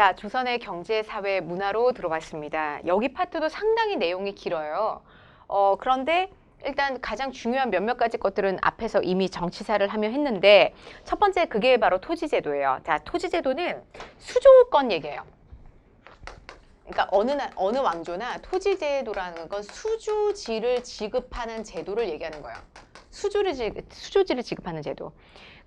자, 조선의 경제, 사회, 문화로 들어봤습니다. 여기 파트도 상당히 내용이 길어요. 어, 그런데 일단 가장 중요한 몇몇 가지 것들은 앞에서 이미 정치사를 하며 했는데 첫 번째 그게 바로 토지제도예요. 자, 토지제도는 수조권 얘기예요. 그러니까 어느 나, 어느 왕조나 토지제도라는 건 수주지를 지급하는 제도를 얘기하는 거예요. 수주를 지, 수조지를 지급하는 제도.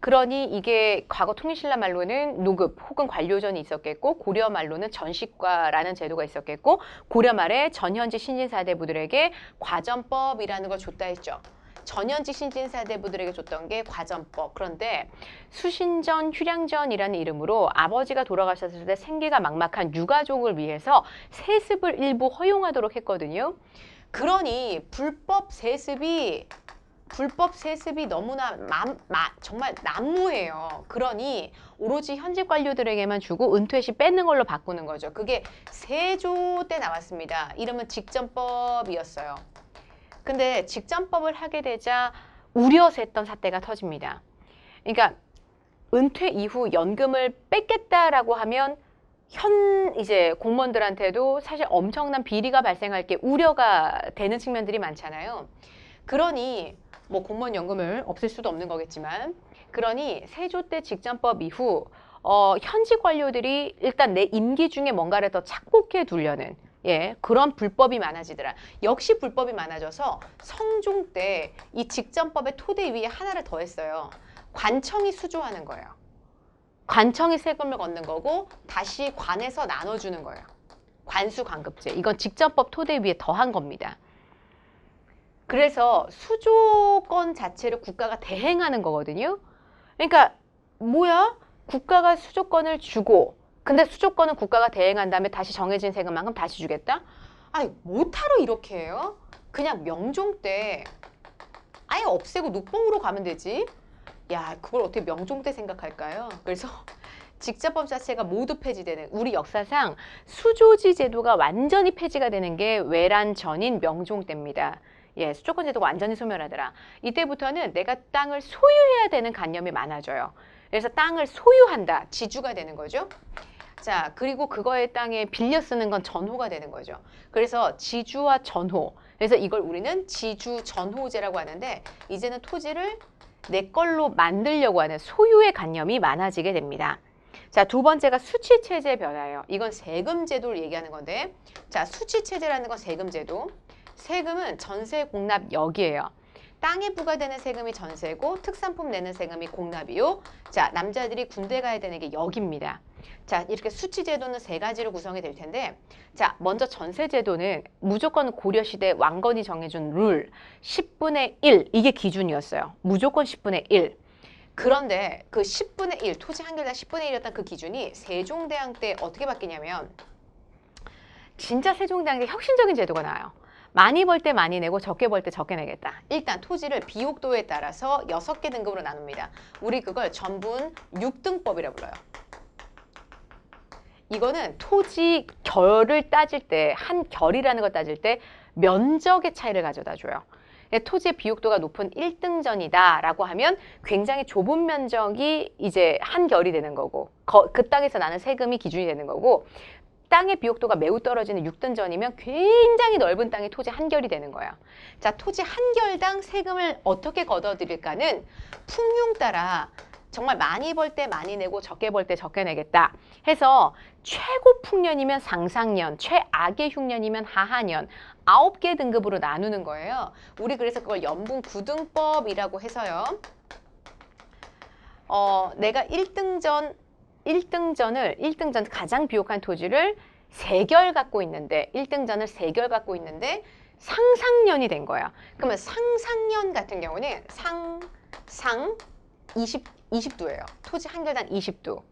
그러니 이게 과거 통일신라 말로는 노급 혹은 관료전이 있었겠고 고려 말로는 전식과라는 제도가 있었겠고 고려 말에 전현직 신진사대부들에게 과전법이라는 걸 줬다 했죠. 전현직 신진사대부들에게 줬던 게 과전법. 그런데 수신전, 휴량전이라는 이름으로 아버지가 돌아가셨을 때 생계가 막막한 유가족을 위해서 세습을 일부 허용하도록 했거든요. 그러니 불법 세습이 불법 세습이 너무나 맘, 마, 정말 난무해요. 그러니 오로지 현직 관료들에게만 주고 은퇴 시 뺏는 걸로 바꾸는 거죠. 그게 세조 때 나왔습니다. 이름은 직전법이었어요. 근데 직전법을 하게 되자 우려했던 사태가 터집니다. 그러니까 은퇴 이후 연금을 뺏겠다라고 하면 현 이제 공무원들한테도 사실 엄청난 비리가 발생할 게 우려가 되는 측면들이 많잖아요. 그러니 뭐 공무원 연금을 없앨 수도 없는 거겠지만 그러니 세조 때 직전법 이후 어, 현직 관료들이 일단 내 임기 중에 뭔가를 더 착복해 두려는 예, 그런 불법이 많아지더라. 역시 불법이 많아져서 성종 때 이 직전법의 토대 위에 하나를 더했어요. 관청이 수조하는 거예요. 관청이 세금을 걷는 거고 다시 관에서 나눠주는 거예요. 관수 관급제. 이건 직전법 토대 위에 더한 겁니다. 그래서 수조권 자체를 국가가 대행하는 거거든요. 그러니까 뭐야? 국가가 수조권을 주고 근데 수조권은 국가가 대행한 다음에 다시 정해진 세금만큼 다시 주겠다? 아니 못하러 이렇게 해요? 그냥 명종 때 아예 없애고 녹봉으로 가면 되지. 야 그걸 어떻게 명종 때 생각할까요? 그래서 직접법 자체가 모두 폐지되는 우리 역사상 수조지 제도가 완전히 폐지가 되는 게 외란 전인 명종 때입니다. 예, 수조권 제도가 완전히 소멸하더라. 이때부터는 내가 땅을 소유해야 되는 관념이 많아져요. 그래서 땅을 소유한다, 지주가 되는 거죠. 자, 그리고 그거의 땅에 빌려 쓰는 건 전호가 되는 거죠. 그래서 지주와 전호. 그래서 이걸 우리는 지주 전호제라고 하는데 이제는 토지를 내 걸로 만들려고 하는 소유의 관념이 많아지게 됩니다. 자, 두 번째가 수치 체제 변화예요. 이건 세금 제도를 얘기하는 건데 자, 수치 체제라는 건 세금 제도. 세금은 전세 공납 역이에요. 땅에 부과되는 세금이 전세고 특산품 내는 세금이 공납이요. 자, 남자들이 군대 가야 되는 게 역입니다. 자, 이렇게 수치 제도는 세 가지로 구성이 될 텐데 자, 먼저 전세 제도는 무조건 고려 시대 왕건이 정해준 룰 10분의 1 이게 기준이었어요. 무조건 10분의 1. 그런데 그 10분의 1, 토지 한 개당 10분의 1이었던 그 기준이 세종대왕 때 어떻게 바뀌냐면 진짜 세종대왕 때 혁신적인 제도가 나와요. 많이 벌 때 많이 내고 적게 벌 때 적게 내겠다. 일단 토지를 비옥도에 따라서 여섯 개 등급으로 나눕니다. 우리 그걸 전분 6등법이라 불러요. 이거는 토지 결을 따질 때, 한 결이라는 걸 따질 때 면적의 차이를 가져다 줘요. 토지의 비옥도가 높은 1등전이다라고 하면 굉장히 좁은 면적이 이제 한 결이 되는 거고 거, 그 땅에서 나는 세금이 기준이 되는 거고 땅의 비옥도가 매우 떨어지는 6등전이면 굉장히 넓은 땅의 토지 한 결이 되는 거예요. 자, 토지 한 결당 세금을 어떻게 걷어들일까는 풍융 따라 정말 많이 벌 때 많이 내고 적게 벌 때 적게 내겠다 해서 최고 풍년이면 상상년, 최악의 흉년이면 하하년 아홉 개 등급으로 나누는 거예요. 우리 그래서 그걸 연분 구등법이라고 해서요. 어, 내가 1등전 1등전을 1등전 가장 비옥한 토지를 세 결 갖고 있는데 1등전을 세 결 갖고 있는데 상상년이 된 거야. 그러면 상상년 같은 경우는 상상 20 20도예요. 토지 한 결당 20도.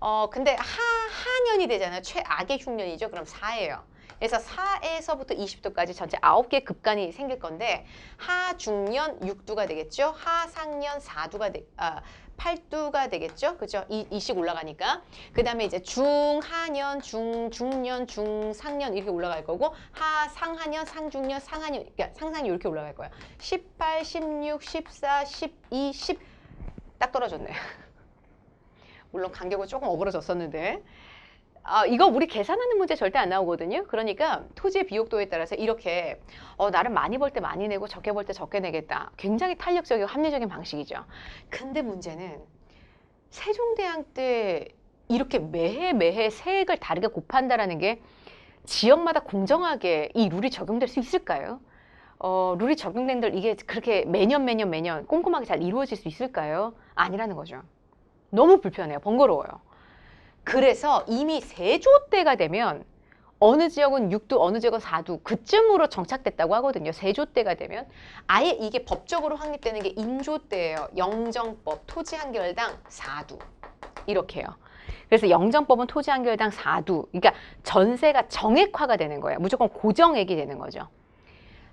어, 근데 하, 하년이 되잖아요. 최악의 흉년이죠. 그럼 4예요. 그래서 4에서부터 20도까지 전체 9개 급간이 생길 건데 하중년 6두가 되겠죠. 하상년 4두가 되, 아, 8두가 되겠죠. 그죠? 이, 이씩 올라가니까. 그 다음에 이제 중 하년, 중, 중년, 중 상년 이렇게 올라갈 거고 하 상하년, 상중년, 상하년, 그러니까 상상이 이렇게 올라갈 거예요. 18, 16, 14, 12, 10 딱 떨어졌네. 물론 간격은 조금 어그러졌었는데 아, 이거 우리 계산하는 문제 절대 안 나오거든요. 그러니까 토지의 비옥도에 따라서 이렇게 어, 나름 많이 벌 때 많이 내고 적게 벌 때 적게 내겠다. 굉장히 탄력적이고 합리적인 방식이죠. 근데 문제는 세종대왕 때 이렇게 매해 매해 세액을 다르게 곱한다라는 게 지역마다 공정하게 이 룰이 적용될 수 있을까요? 어, 룰이 적용된들 이게 그렇게 매년 매년 매년 꼼꼼하게 잘 이루어질 수 있을까요? 아니라는 거죠. 너무 불편해요. 번거로워요. 그래서 이미 세조 때가 되면 어느 지역은 6도, 어느 지역은 4도 그쯤으로 정착됐다고 하거든요. 세조 때가 되면 아예 이게 법적으로 확립되는 게 인조 때예요. 영정법 토지 한 결당 4도 이렇게요. 그래서 영정법은 토지 한 결당 4도 그러니까 전세가 정액화가 되는 거예요. 무조건 고정액이 되는 거죠.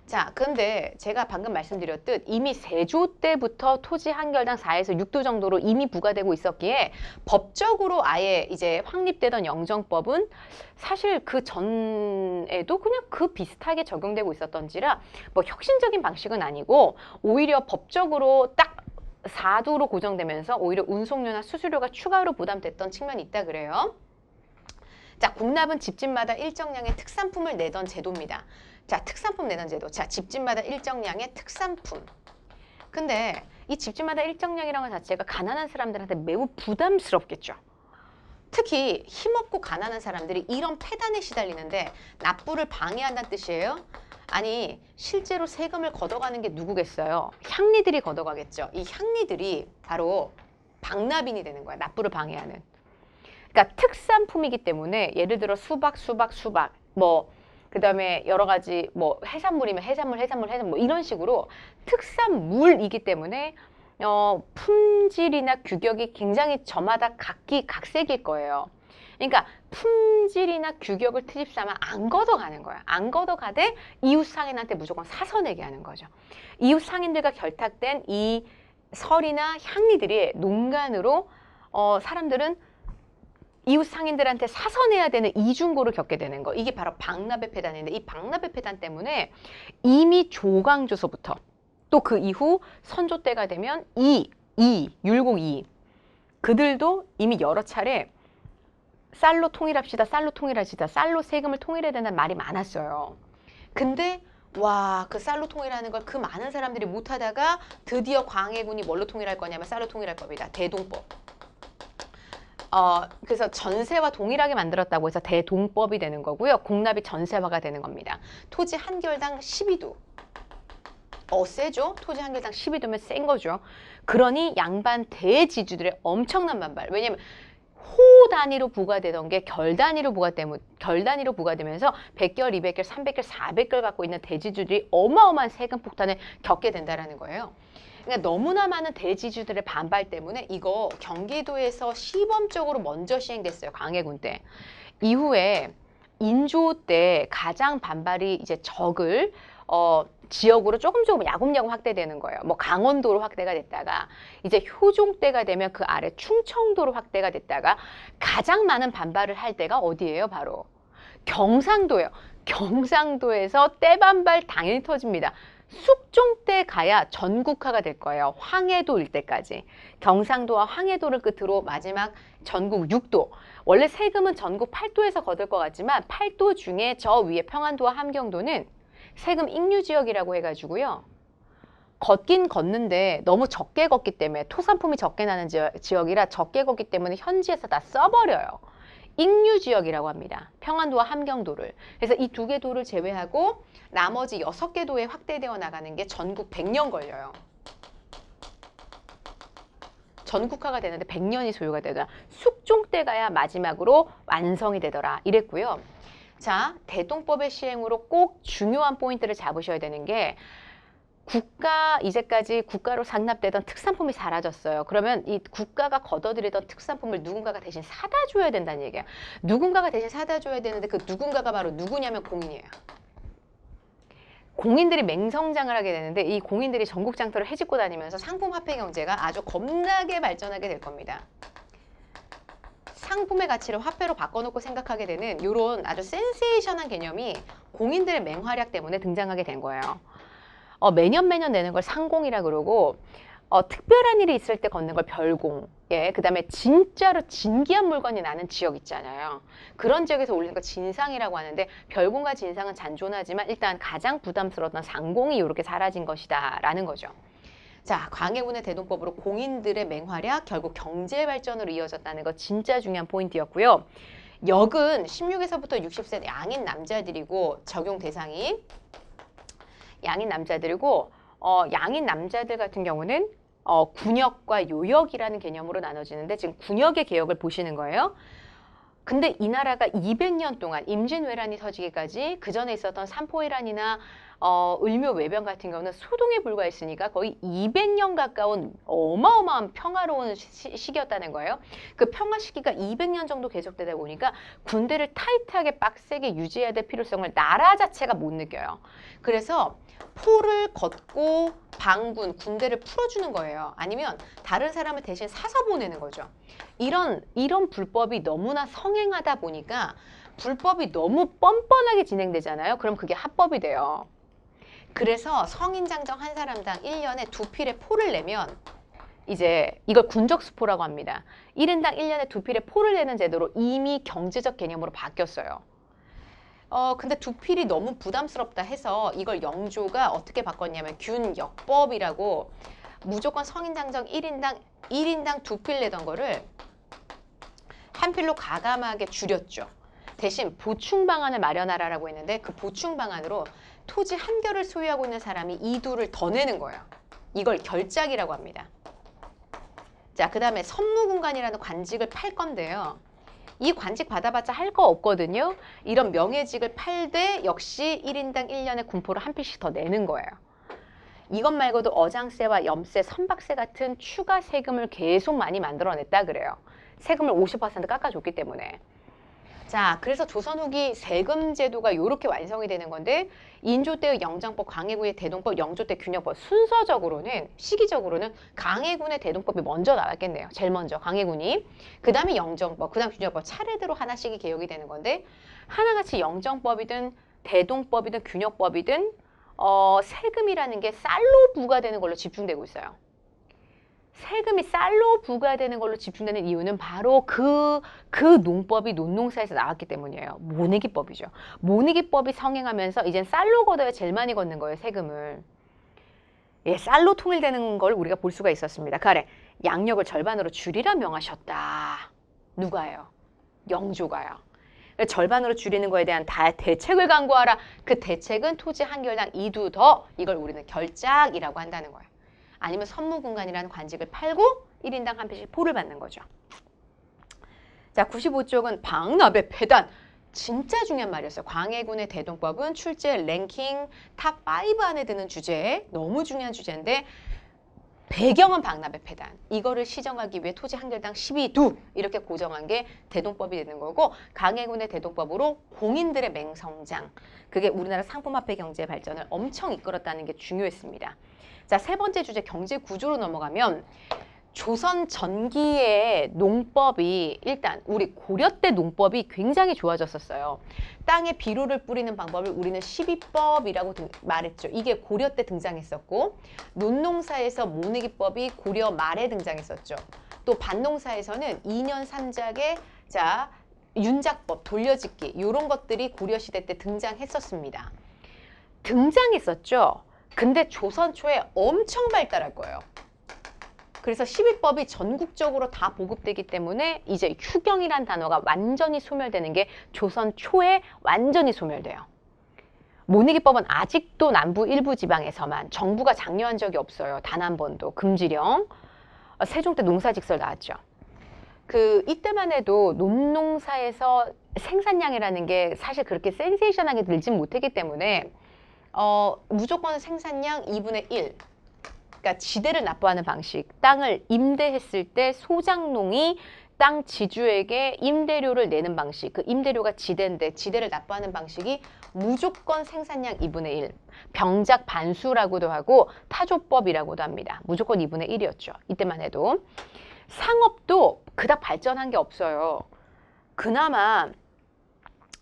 자, 근데 제가 방금 말씀드렸듯 이미 세조 때부터 토지 한 결당 4에서 6도 정도로 이미 부과되고 있었기에 법적으로 아예 이제 확립되던 영정법은 사실 그 전에도 그냥 그 비슷하게 적용되고 있었던지라 뭐 혁신적인 방식은 아니고 오히려 법적으로 딱 4도로 고정되면서 오히려 운송료나 수수료가 추가로 부담됐던 측면이 있다 그래요. 자, 공납은 집집마다 일정량의 특산품을 내던 제도입니다. 자, 특산품 내는 제도. 자, 집집마다 일정량의 특산품. 근데 이 집집마다 일정량이라는 것 자체가 가난한 사람들한테 매우 부담스럽겠죠. 특히 힘없고 가난한 사람들이 이런 폐단에 시달리는데 납부를 방해한다는 뜻이에요. 아니 실제로 세금을 걷어가는 게 누구겠어요? 향리들이 걷어가겠죠. 이 향리들이 바로 방납인이 되는 거야. 납부를 방해하는. 그러니까 특산품이기 때문에 예를 들어 수박, 수박, 수박, 뭐 그다음에 여러 가지 뭐 해산물이면 해산물, 해산물, 해산물 뭐 이런 식으로 특산물이기 때문에 어, 품질이나 규격이 굉장히 저마다 각기 각색일 거예요. 그러니까 품질이나 규격을 트집 삼아 안 걷어가는 거야. 안 걷어가되 이웃 상인한테 무조건 사서 내게 하는 거죠. 이웃 상인들과 결탁된 이 설이나 향리들이 농간으로 어, 사람들은 이웃 상인들한테 사서 내야 되는 이중고를 겪게 되는 거. 이게 바로 박납의 폐단인데 이 박납의 폐단 때문에 이미 조광조서부터 또 그 이후 선조 때가 되면 이, 이, 율곡 이 그들도 이미 여러 차례 쌀로 통일합시다, 쌀로 통일합시다, 쌀로 세금을 통일해야 된다는 말이 많았어요. 근데 와, 그 쌀로 통일하는 걸 그 많은 사람들이 못하다가 드디어 광해군이 뭘로 통일할 거냐면 쌀로 통일할 겁니다. 대동법. 어, 그래서 전세와 동일하게 만들었다고 해서 대동법이 되는 거고요. 공납이 전세화가 되는 겁니다. 토지 한 결당 12도. 어, 세죠? 토지 한 개당 12도면 센 거죠. 그러니 양반 대지주들의 엄청난 반발. 왜냐면 호 단위로 부과되던 게 결 단위로 부과되면 결 단위로 부과되면서 100결, 200결, 300결, 400결 갖고 있는 대지주들이 어마어마한 세금 폭탄을 겪게 된다라는 거예요. 그러니까 너무나 많은 대지주들의 반발 때문에 이거 경기도에서 시범적으로 먼저 시행됐어요. 광해군 때. 이후에 인조 때 가장 반발이 이제 적을 어, 지역으로 조금 조금 야금야금 확대되는 거예요. 뭐 강원도로 확대가 됐다가 이제 효종 때가 되면 그 아래 충청도로 확대가 됐다가 가장 많은 반발을 할 때가 어디예요? 바로 경상도예요. 경상도에서 떼반발 당연히 터집니다. 숙종 때 가야 전국화가 될 거예요. 황해도 일대까지. 경상도와 황해도를 끝으로 마지막 전국 6도. 원래 세금은 전국 8도에서 거둘 것 같지만 8도 중에 저 위에 평안도와 함경도는 세금 인류 지역이라고 해가지고요. 걷긴 걷는데 너무 적게 걷기 때문에 토산품이 적게 나는 지역, 이라 적게 걷기 때문에 현지에서 다 써버려요. 인류 지역이라고 합니다. 평안도와 함경도를. 그래서 이 두 개 도를 제외하고 나머지 여섯 개 도에 확대되어 나가는 게 전국 100년 걸려요. 전국화가 되는데 100년이 소요가 되더라. 숙종 때 가야 마지막으로 완성이 되더라. 이랬고요. 자, 대동법의 시행으로 꼭 중요한 포인트를 잡으셔야 되는 게 국가 이제까지 국가로 상납되던 특산품이 사라졌어요. 그러면 이 국가가 걷어들이던 특산품을 누군가가 대신 사다 줘야 된다는 얘기야. 누군가가 대신 사다 줘야 되는데 그 누군가가 바로 누구냐면 공인이에요. 공인들이 맹성장을 하게 되는데 이 공인들이 전국 장터를 해집고 다니면서 상품 화폐 경제가 아주 겁나게 발전하게 될 겁니다. 상품의 가치를 화폐로 바꿔놓고 생각하게 되는 이런 아주 센세이션한 개념이 공인들의 맹활약 때문에 등장하게 된 거예요. 어, 매년 매년 내는 걸 상공이라 그러고 어, 특별한 일이 있을 때 걷는 걸 별공. 예, 그 다음에 진짜로 진기한 물건이 나는 지역 있잖아요. 그런 지역에서 올리는 거 진상이라고 하는데 별공과 진상은 잔존하지만 일단 가장 부담스러웠던 상공이 이렇게 사라진 것이다 라는 거죠. 자, 광해군의 대동법으로 공인들의 맹활약 결국 경제 발전으로 이어졌다는 거 진짜 중요한 포인트였고요. 역은 16에서부터 60세 양인 남자들이고 적용 대상이 양인 남자들이고 어, 양인 남자들 같은 경우는 어, 군역과 요역이라는 개념으로 나눠지는데 지금 군역의 개혁을 보시는 거예요. 근데 이 나라가 200년 동안 임진왜란이 터지기까지 그 전에 있었던 삼포해란이나 어, 을묘 외변 같은 경우는 소동에 불과했으니까 거의 200년 가까운 어마어마한 평화로운 시, 시기였다는 거예요. 그 평화 시기가 200년 정도 계속되다 보니까 군대를 타이트하게 빡세게 유지해야 될 필요성을 나라 자체가 못 느껴요. 그래서 포를 걷고 방군, 군대를 풀어주는 거예요. 아니면 다른 사람을 대신 사서 보내는 거죠. 이런 이런 불법이 너무나 성행하다 보니까 불법이 너무 뻔뻔하게 진행되잖아요. 그럼 그게 합법이 돼요. 그래서 성인 장정 한 사람당 1년에 두 필의 포를 내면 이제 이걸 군적수포라고 합니다. 1인당 1년에 두 필의 포를 내는 제도로 이미 경제적 개념으로 바뀌었어요. 어, 근데 두 필이 너무 부담스럽다 해서 이걸 영조가 어떻게 바꿨냐면 균역법이라고 무조건 성인 장정 1인당 1인당 두 필 내던 거를 한 필로 가감하게 줄였죠. 대신 보충 방안을 마련하라라고 했는데 그 보충 방안으로 토지 한 결을 소유하고 있는 사람이 이두를 더 내는 거예요. 이걸 결작이라고 합니다. 자, 그 다음에 선무군관이라는 관직을 팔 건데요. 이 관직 받아봤자 할 거 없거든요. 이런 명예직을 팔되 역시 1인당 1년에 군포를 한 필씩 더 내는 거예요. 이것 말고도 어장세와 염세, 선박세 같은 추가 세금을 계속 많이 만들어냈다 그래요. 세금을 50% 깎아줬기 때문에. 자, 그래서 조선 후기 세금 제도가 이렇게 완성이 되는 건데 인조 때의 영장법, 광해군의 대동법, 영조 때 균역법 순서적으로는 시기적으로는 강해군의 대동법이 먼저 나왔겠네요. 제일 먼저 강해군이 그 다음에 영정법, 그 다음 균역법 차례대로 하나씩이 개혁이 되는 건데 하나같이 영정법이든 대동법이든 균역법이든 어, 세금이라는 게 쌀로 부과되는 걸로 집중되고 있어요. 세금이 쌀로 부과되는 걸로 집중되는 이유는 바로 그, 그 농법이 논농사에서 나왔기 때문이에요. 모내기법이죠. 모내기법이 성행하면서 이젠 쌀로 걷어야 제일 많이 걷는 거예요, 세금을. 예, 쌀로 통일되는 걸 우리가 볼 수가 있었습니다. 그 아래 양력을 절반으로 줄이라 명하셨다. 누가요? 영조가요. 절반으로 줄이는 거에 대한 다 대책을 강구하라. 그 대책은 토지 한 결당 이두 더 이걸 우리는 결작이라고 한다는 거예요. 아니면 선무군관이라는 관직을 팔고 1인당 한 표씩 포를 받는 거죠. 자, 95쪽은 방납의 폐단. 진짜 중요한 말이었어요. 광해군의 대동법은 출제 랭킹 탑 5 안에 드는 주제. 너무 중요한 주제인데 배경은 방납의 폐단. 이거를 시정하기 위해 토지 한 결당 12두 이렇게 고정한 게 대동법이 되는 거고 강해군의 대동법으로 공인들의 맹성장. 그게 우리나라 상품화폐 경제 발전을 엄청 이끌었다는 게 중요했습니다. 자, 세 번째 주제 경제 구조로 넘어가면 조선 전기의 농법이 일단 우리 고려 때 농법이 굉장히 좋아졌었어요. 땅에 비료를 뿌리는 방법을 우리는 12법이라고 등, 말했죠. 이게 고려 때 등장했었고 논농사에서 모내기법이 고려 말에 등장했었죠. 또 밭농사에서는 2년 3작의 자 윤작법, 돌려짓기 이런 것들이 고려 시대 때 등장했었습니다. 등장했었죠. 근데 조선 초에 엄청 발달할 거예요. 그래서 12법이 전국적으로 다 보급되기 때문에 이제 휴경이란 단어가 완전히 소멸되는 게 조선 초에 완전히 소멸돼요. 모내기법은 아직도 남부 일부 지방에서만 정부가 장려한 적이 없어요. 단 한 번도 금지령. 어, 세종 때 농사직설 나왔죠. 그 이때만 해도 논농사에서 생산량이라는 게 사실 그렇게 센세이션하게 늘진 못했기 때문에 어, 무조건 생산량 2분의 1. 그러니까 지대를 납부하는 방식. 땅을 임대했을 때 소장농이 땅 지주에게 임대료를 내는 방식. 그 임대료가 지대인데 지대를 납부하는 방식이 무조건 생산량 2분의 1. 병작 반수라고도 하고 타조법이라고도 합니다. 무조건 2분의 1이었죠. 이때만 해도. 상업도 그닥 발전한 게 없어요. 그나마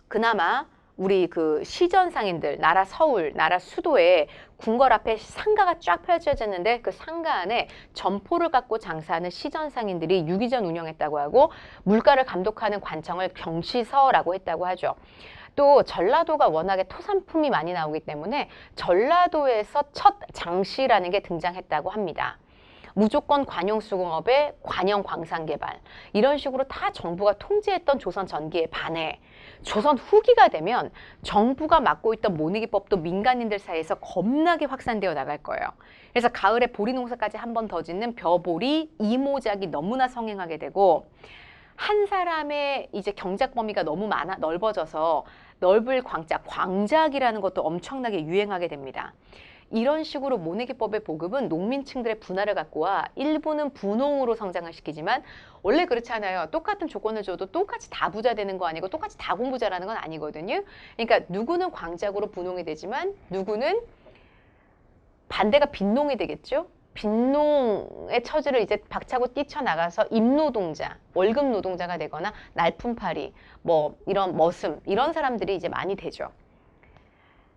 그나마 우리 그 시전 상인들 나라 서울 나라 수도에 궁궐 앞에 상가가 쫙 펼쳐졌는데 그 상가 안에 점포를 갖고 장사하는 시전 상인들이 유기전 운영했다고 하고 물가를 감독하는 관청을 경시서라고 했다고 하죠. 또 전라도가 워낙에 토산품이 많이 나오기 때문에 전라도에서 첫 장시라는 게 등장했다고 합니다. 무조건 관용 수공업의 관영 광산 개발 이런 식으로 다 정부가 통제했던 조선 전기에 반해 조선 후기가 되면 정부가 맡고 있던 모내기법도 민간인들 사이에서 겁나게 확산되어 나갈 거예요. 그래서 가을에 보리 농사까지 한 번 더 짓는 벼보리 이모작이 너무나 성행하게 되고 한 사람의 이제 경작 범위가 너무 많아 넓어져서 넓을 광작, 광작이라는 것도 엄청나게 유행하게 됩니다. 이런 식으로 모내기법의 보급은 농민층들의 분할을 갖고 와 일부는 분홍으로 성장을 시키지만 원래 그렇지 않아요. 똑같은 조건을 줘도 똑같이 다 부자 되는 거 아니고 똑같이 다 공부자라는 건 아니거든요. 그러니까 누구는 광작으로 분홍이 되지만 누구는 반대가 빈농이 되겠죠. 빈농의 처지를 이제 박차고 뛰쳐나가서 임노동자, 월급 노동자가 되거나 날품팔이, 뭐 이런 머슴 이런 사람들이 이제 많이 되죠.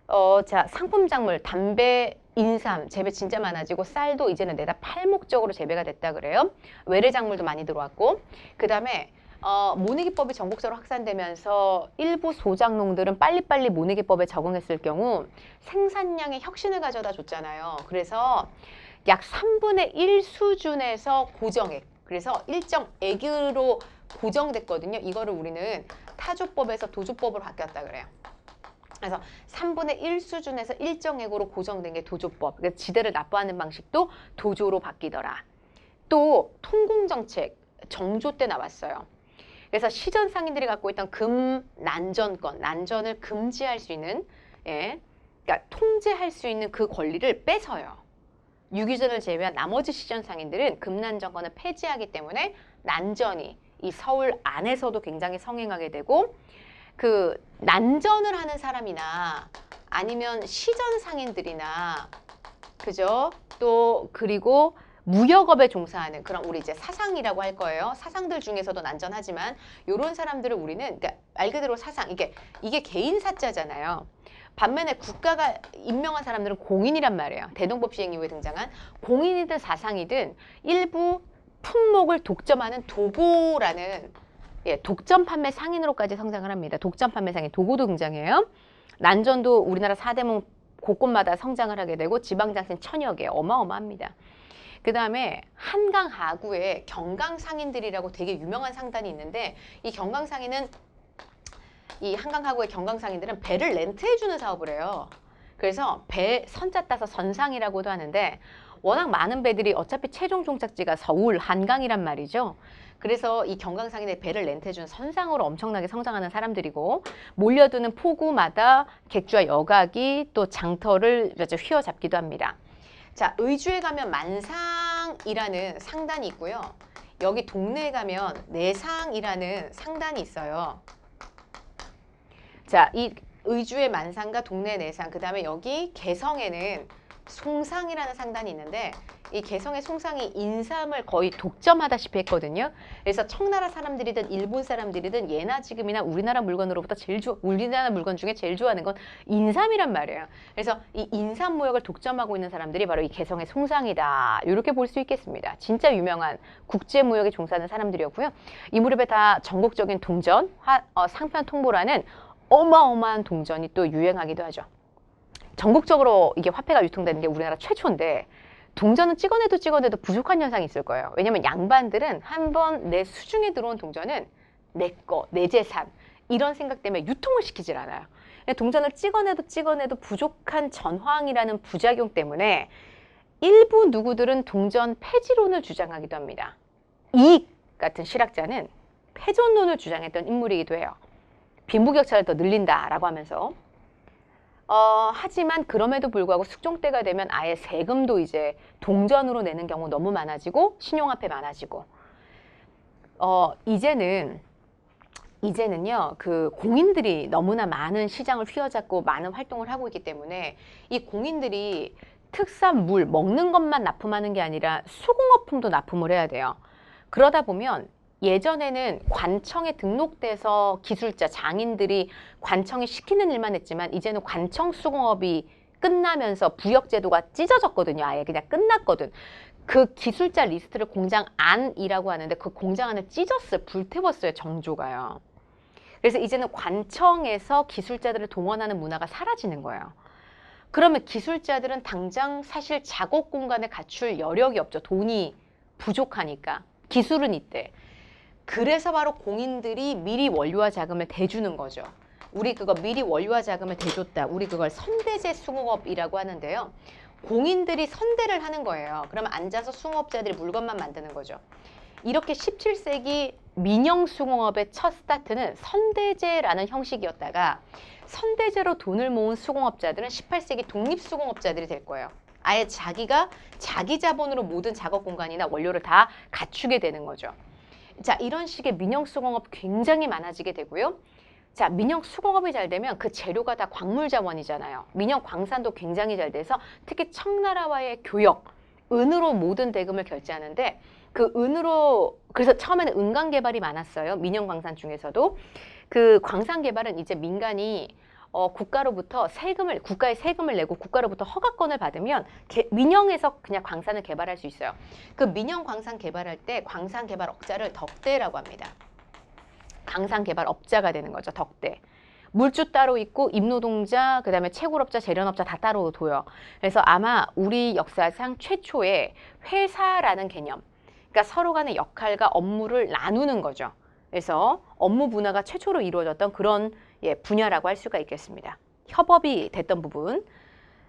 어, 자, 상품 작물, 담배, 인삼 재배 진짜 많아지고 쌀도 이제는 내다 팔 목적으로 재배가 됐다 그래요. 외래 작물도 많이 들어왔고 그 다음에 어, 모내기법이 전국적으로 확산되면서 일부 소작농들은 빨리빨리 모내기법에 적응했을 경우 생산량의 혁신을 가져다 줬잖아요. 그래서 약 3분의 1 수준에서 고정액, 그래서 일정 액으로 고정됐거든요. 이거를 우리는 타조법에서 도조법으로 바뀌었다 그래요. 그래서 3분의 1 수준에서 일정액으로 고정된 게 도조법. 그래서 지대를 납부하는 방식도 도조로 바뀌더라. 또 통공정책 정조 때 나왔어요. 그래서 시전 상인들이 갖고 있던 금 난전권, 난전을 금지할 수 있는, 예, 그러니까 통제할 수 있는 그 권리를 뺏어요. 유기전을 제외한 나머지 시전 상인들은 금난전권을 폐지하기 때문에 난전이 이 서울 안에서도 굉장히 성행하게 되고 그 난전을 하는 사람이나 아니면 시전 상인들이나 그죠? 또 그리고 무역업에 종사하는 그런 우리 이제 사상이라고 할 거예요. 사상들 중에서도 난전하지만 이런 사람들을 우리는 그러니까 말 그대로 사상 이게 이게 개인 사자잖아요. 반면에 국가가 임명한 사람들은 공인이란 말이에요. 대동법 시행 이후에 등장한 공인이든 사상이든 일부 품목을 독점하는 도고라는 예, 독점 판매 상인으로까지 성장을 합니다. 독점 판매 상인 도고도 등장해요. 난전도 우리나라 사대문 곳곳마다 성장을 하게 되고 지방장센 개 어마어마합니다. 그 다음에 한강 하구에 경강 상인들이라고 되게 유명한 상단이 있는데 이 경강 상인은 이 한강 하구의 경강 상인들은 배를 렌트해주는 사업을 해요. 그래서 배 선자 따서 선상이라고도 하는데 워낙 많은 배들이 어차피 최종 종착지가 서울 한강이란 말이죠. 그래서 이 경강상인의 배를 렌트해준 선상으로 엄청나게 성장하는 사람들이고 몰려드는 포구마다 객주와 여각이 또 장터를 휘어잡기도 합니다. 자, 의주에 가면 만상이라는 상단이 있고요. 여기 동네에 가면 내상이라는 상단이 있어요. 자, 이 의주의 만상과 동네 내상, 그 다음에 여기 개성에는 송상이라는 상단이 있는데 이 개성의 송상이 인삼을 거의 독점하다시피 했거든요. 그래서 청나라 사람들이든 일본 사람들이든 예나 지금이나 우리나라 물건으로부터 제일 좋 우리나라 물건 중에 제일 좋아하는 건 인삼이란 말이에요. 그래서 이 인삼 무역을 독점하고 있는 사람들이 바로 이 개성의 송상이다. 이렇게 볼 수 있겠습니다. 진짜 유명한 국제 무역에 종사하는 사람들이었고요. 이 무렵에 다 전국적인 동전, 화, 어, 상편 통보라는 어마어마한 동전이 또 유행하기도 하죠. 전국적으로 이게 화폐가 유통되는 게 우리나라 최초인데 동전은 찍어내도 찍어내도 부족한 현상이 있을 거예요. 왜냐하면 양반들은 한 번 내 수중에 들어온 동전은 내 거, 내 재산 이런 생각 때문에 유통을 시키질 않아요. 동전을 찍어내도 찍어내도 부족한 전황이라는 부작용 때문에 일부 누구들은 동전 폐지론을 주장하기도 합니다. 이익 같은 실학자는 패전론을 주장했던 인물이기도 해요. 빈부격차를 더 늘린다라고 하면서 어, 하지만 그럼에도 불구하고 숙종 때가 되면 아예 세금도 이제 동전으로 내는 경우 너무 많아지고 신용화폐 많아지고 어, 이제는 이제는요 그 공인들이 너무나 많은 시장을 휘어잡고 많은 활동을 하고 있기 때문에 이 공인들이 특산물 먹는 것만 납품하는 게 아니라 수공업품도 납품을 해야 돼요. 그러다 보면 예전에는 관청에 등록돼서 기술자, 장인들이 관청이 시키는 일만 했지만 이제는 관청 수공업이 끝나면서 부역제도가 찢어졌거든요. 아예 그냥 끝났거든. 그 기술자 리스트를 공장 안이라고 하는데 그 공장 안을 찢었어요. 불태웠어요. 정조가요. 그래서 이제는 관청에서 기술자들을 동원하는 문화가 사라지는 거예요. 그러면 기술자들은 당장 사실 작업 공간에 갖출 여력이 없죠. 돈이 부족하니까. 기술은 있대. 그래서 바로 공인들이 미리 원료와 자금을 대주는 거죠. 우리 그거 미리 원료와 자금을 대줬다. 우리 그걸 선대제 수공업이라고 하는데요. 공인들이 선대를 하는 거예요. 그러면 앉아서 수공업자들이 물건만 만드는 거죠. 이렇게 17세기 민영 수공업의 첫 스타트는 선대제라는 형식이었다가 선대제로 돈을 모은 수공업자들은 18세기 독립 수공업자들이 될 거예요. 아예 자기가 자기 자본으로 모든 작업 공간이나 원료를 다 갖추게 되는 거죠. 자, 이런 식의 민영 수공업 굉장히 많아지게 되고요. 자, 민영 수공업이 잘 되면 그 재료가 다 광물 자원이잖아요. 민영 광산도 굉장히 잘 돼서 특히 청나라와의 교역, 은으로 모든 대금을 결제하는데 그 은으로 그래서 처음에는 은광 개발이 많았어요. 민영 광산 중에서도 그 광산 개발은 이제 민간이 어, 국가로부터 세금을 국가에 세금을 내고 국가로부터 허가권을 받으면 개, 민영에서 그냥 광산을 개발할 수 있어요. 그 민영 광산 개발할 때 광산 개발 업자를 덕대라고 합니다. 광산 개발 업자가 되는 거죠. 덕대. 물주 따로 있고 임노동자, 그다음에 채굴업자, 재련업자 다 따로 둬요. 그래서 아마 우리 역사상 최초의 회사라는 개념, 그러니까 서로 간의 역할과 업무를 나누는 거죠. 그래서 업무 분화가 최초로 이루어졌던 그런 예, 분야라고 할 수가 있겠습니다. 협업이 됐던 부분.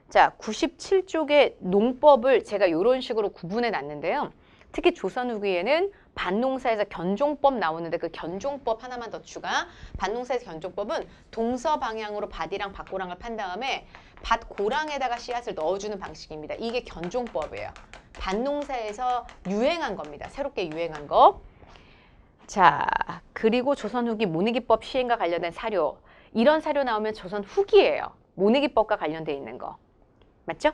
자, 97쪽의 농법을 제가 이런 식으로 구분해 놨는데요. 특히 조선 후기에는 반농사에서 견종법 나오는데 그 견종법 하나만 더 추가. 반농사에서 견종법은 동서 방향으로 밭이랑 밭고랑을 판 다음에 밭고랑에다가 씨앗을 넣어주는 방식입니다. 이게 견종법이에요. 반농사에서 유행한 겁니다. 새롭게 유행한 거. 자, 그리고 조선 후기 모내기법 시행과 관련된 사료. 이런 사료 나오면 조선 후기예요. 모내기법과 관련돼 있는 거. 맞죠?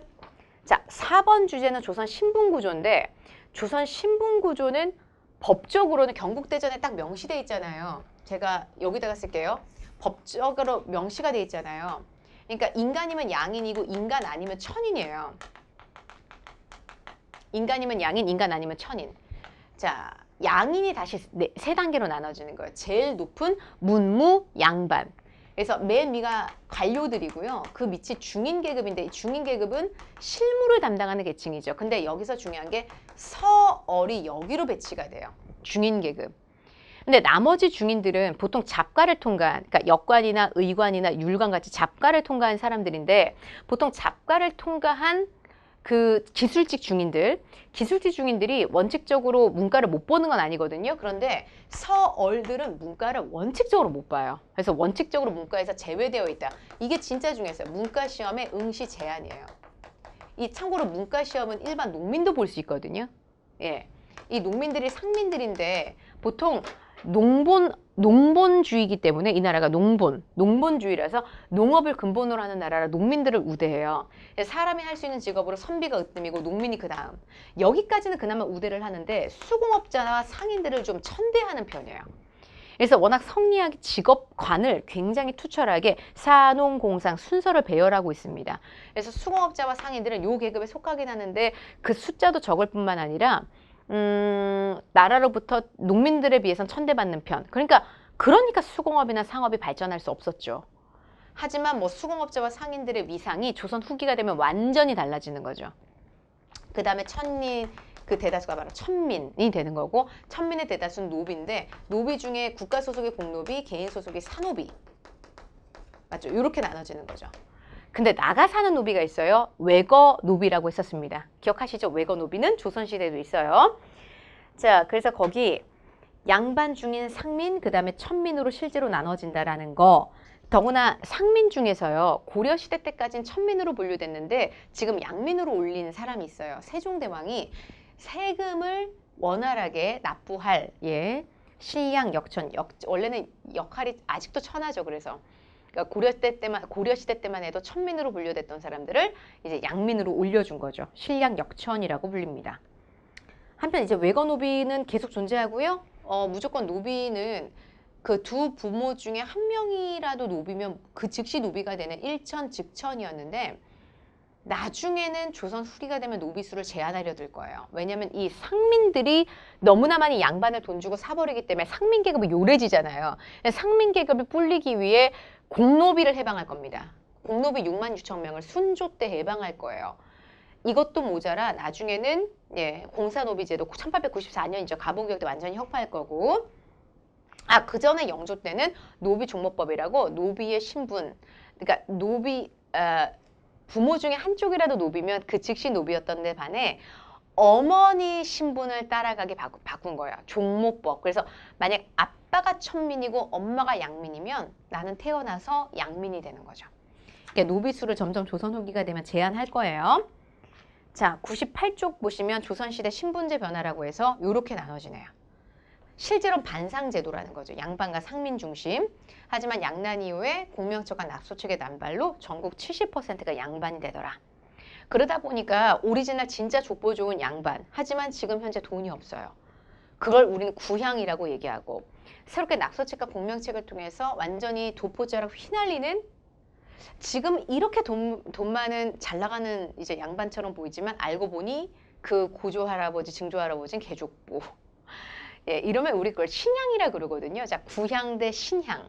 자, 4번 주제는 조선 신분구조인데 조선 신분구조는 법적으로는 경국대전에 딱 명시돼 있잖아요. 제가 여기다가 쓸게요. 법적으로 명시가 돼 있잖아요. 그러니까 인간이면 양인이고 인간 아니면 천인이에요. 인간이면 양인, 인간 아니면 천인. 자, 양인이 다시 네, 세 단계로 나눠지는 거예요. 제일 높은 문무, 양반. 그래서 맨 위가 관료들이고요. 그 밑이 중인 계급인데 이 중인 계급은 실무를 담당하는 계층이죠. 근데 여기서 중요한 게 서얼이 여기로 배치가 돼요. 중인 계급. 근데 나머지 중인들은 보통 잡과를 통과한, 그러니까 역관이나 의관이나 율관 같이 잡과를 통과한 사람들인데 보통 잡과를 통과한 그 기술직 중인들, 기술직 중인들이 원칙적으로 문과를 못 보는 건 아니거든요. 그런데 서얼들은 문과를 원칙적으로 못 봐요. 그래서 원칙적으로 문과에서 제외되어 있다. 이게 진짜 중요했어요. 문과 시험의 응시 제한이에요. 이 참고로 문과 시험은 일반 농민도 볼 수 있거든요. 예. 이 농민들이 상민들인데 보통 농본 농본주의이기 때문에 이 나라가 농본, 농본주의라서 농업을 근본으로 하는 나라라 농민들을 우대해요. 사람이 할 수 있는 직업으로 선비가 으뜸이고 농민이 그 다음. 여기까지는 그나마 우대를 하는데 수공업자와 상인들을 좀 천대하는 편이에요. 그래서 워낙 성리하게 직업관을 굉장히 투철하게 사농, 공상 순서를 배열하고 있습니다. 그래서 수공업자와 상인들은 요 계급에 속하긴 하는데 그 숫자도 적을 뿐만 아니라 음, 나라로부터 농민들에 비해선 천대받는 편. 그러니까 그러니까 수공업이나 상업이 발전할 수 없었죠. 하지만 뭐 수공업자와 상인들의 위상이 조선 후기가 되면 완전히 달라지는 거죠. 그 다음에 천민 그 대다수가 바로 천민이 되는 거고 천민의 대다수는 노비인데 노비 중에 국가 소속의 공노비, 개인 소속의 사노비 맞죠? 이렇게 나눠지는 거죠. 근데 나가 사는 노비가 있어요. 외거 노비라고 했었습니다. 기억하시죠? 외거 노비는 조선시대에도 있어요. 자, 그래서 거기 양반 중인 상민, 그 다음에 천민으로 실제로 나눠진다라는 거. 더구나 상민 중에서요. 고려 시대 때까지는 천민으로 분류됐는데 지금 양민으로 올린 사람이 있어요. 세종대왕이 세금을 원활하게 납부할 예 신량 역천 역 원래는 역할이 아직도 천하죠. 그래서 그러니까 고려 때 때만 고려 시대 때만 해도 천민으로 분류됐던 사람들을 이제 양민으로 올려준 거죠. 신량 역천이라고 불립니다. 한편 이제 외거 노비는 계속 존재하고요. 어, 무조건 노비는 그 두 부모 중에 한 명이라도 노비면 그 즉시 노비가 되는 일천 즉천이었는데 나중에는 조선 후기가 되면 노비 수를 제한하려 들 거예요. 왜냐하면 이 상민들이 너무나 많이 양반을 돈 주고 사버리기 때문에 상민 계급이 요래지잖아요. 상민 계급을 불리기 위해 공노비를 해방할 겁니다. 공노비 6만 6천 명을 순조 때 해방할 거예요. 이것도 모자라 나중에는 예, 공사노비제도 1894년이죠. 가보기역 때 완전히 혁파할 거고 아, 그 전에 영조 때는 노비 종목법이라고 노비의 신분, 그러니까 노비 어, 부모 중에 한쪽이라도 노비면 그 즉시 노비였던 데 반해 어머니 신분을 따라가게 바꾸, 바꾼 거예요. 종목법. 그래서 만약 아빠가 천민이고 엄마가 양민이면 나는 태어나서 양민이 되는 거죠. 그러니까 노비수를 점점 조선 후기가 되면 제한할 거예요. 자, 98쪽 보시면 조선시대 신분제 변화라고 해서 이렇게 나눠지네요. 실제로 반상제도라는 거죠. 양반과 상민 중심. 하지만 양난 이후에 공명처가 낙소 측의 남발로 전국 70%가 양반이 되더라. 그러다 보니까 오리지널 진짜 족보 좋은 양반. 하지만 지금 현재 돈이 없어요. 그걸 우리는 구향이라고 얘기하고 새롭게 낙서책과 공명책을 통해서 완전히 도포자락 휘날리는 지금 이렇게 돈, 돈 많은 잘 나가는 이제 양반처럼 보이지만 알고 보니 그 고조 할아버지, 증조 할아버지는 개족보. 예, 이러면 우리 그걸 신향이라 그러거든요. 자, 구향 대 신향.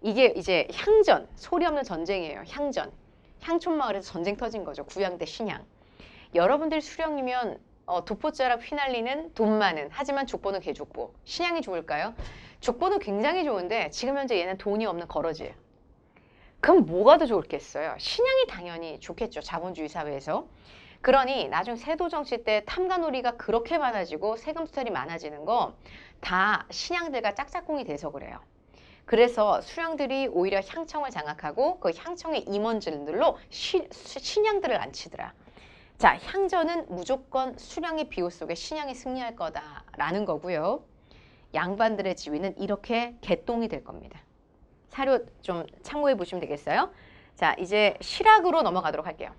이게 이제 향전, 소리 없는 전쟁이에요. 향전. 향촌 마을에서 전쟁 터진 거죠. 구향 대 신향. 여러분들 수령이면 어, 도포자락 휘날리는 돈 많은 하지만 족보는 개족보. 신향이 좋을까요? 족보는 굉장히 좋은데 지금 현재 얘는 돈이 없는 거러지예요. 그럼 뭐가 더 좋겠어요? 신양이 당연히 좋겠죠. 자본주의 사회에서. 그러니 나중 세도 정치 때 탐관오리가 그렇게 많아지고 세금 수탈이 많아지는 거 다 신양들과 짝짝꿍이 돼서 그래요. 그래서 수령들이 오히려 향청을 장악하고 그 향청의 임원진들로 시, 신양들을 앉히더라. 자, 향전은 무조건 수령의 비호 속에 신양이 승리할 거다라는 거고요. 양반들의 지위는 이렇게 개똥이 될 겁니다. 사료 좀 참고해 보시면 되겠어요. 자, 이제 실학으로 넘어가도록 할게요.